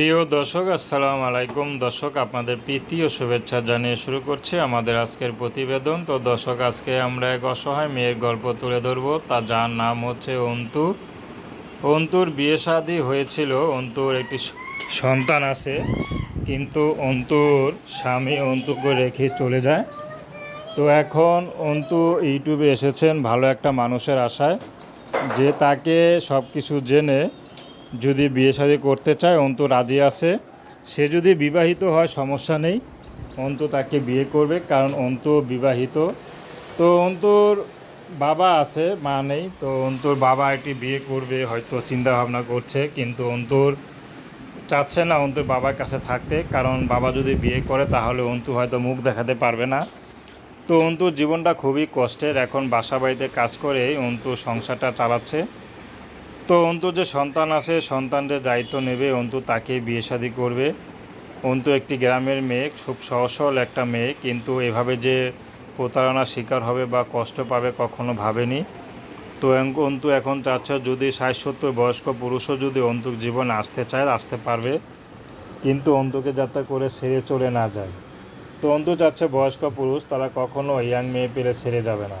প্রিয় দর্শক, আসসালামু আলাইকুম। দর্শক, আপনাদের প্রীতি ও শুভেচ্ছা জানিয়ে শুরু করছি আমাদের আজকের প্রতিবেদন। তো দর্শক, আজকে আমরা এক অসহায় মেয়ের গল্প তুলে ধরবো। তার যার নাম হচ্ছে অন্তু। অন্তুর বিয়ে শাদী হয়েছিল। অন্তুর একটি সন্তান আছে। কিন্তু অন্তুর স্বামী অন্তুকে রেখে চলে যায়। তো এখন অন্তু ইউটিউবে এসেছেন ভালো একটা মানুষের আশায়, যে তাকে সব কিছু জেনে যদি বিয়ে শাদী করতে চায়, অন্তু রাজি আছে। সে যদি বিবাহিত হয়, সমস্যা নেই। অন্তু তাকে বিয়ে করবে, কারণ অন্তু বিবাহিত। তো অন্তুর বাবা আছে, মা নেই। তো অন্তুর বাবা একটি বিয়ে করবে, হয়তো চিন্তা ভাবনা করছে, কিন্তু অন্তুর চাচ্ছে না অন্তুর বাবার কাছে থাকতে। কারণ বাবা যদি বিয়ে করে, তাহলে অন্তু হয়তো মুখ দেখাতে পারবে না। তো অন্তুর জীবনটা খুবই কষ্টের। এখন বাসা বাড়িতে কাজ করে অন্তু সংসারটা চালাচ্ছে। তো অন্তু যে সন্তান আছে সন্তানদের দায়িত্ব নেবে, অন্তু তাকে বিয়ে শাদী করবে। অন্তু একটি গ্রামের মেয়ে, খুব সহজ সরল একটা মেয়ে, কিন্তু এভাবে যে প্রতারণার শিকার হবে বা কষ্ট পাবে কখনো ভাবেনি। তো অন্তু এখন চাচ্ছে যদি ষাট সত্তর বয়স্ক পুরুষও যদি অন্তুর জীবন আসতে চায়, আসতে পারবে। কিন্তু অন্তুকে যাতে করে সেরে চলে না যায়। তো অন্তু চাচ্ছে বয়স্ক পুরুষ, তারা কখনো ইয়াং মেয়ে পেলে সেরে যাবে না।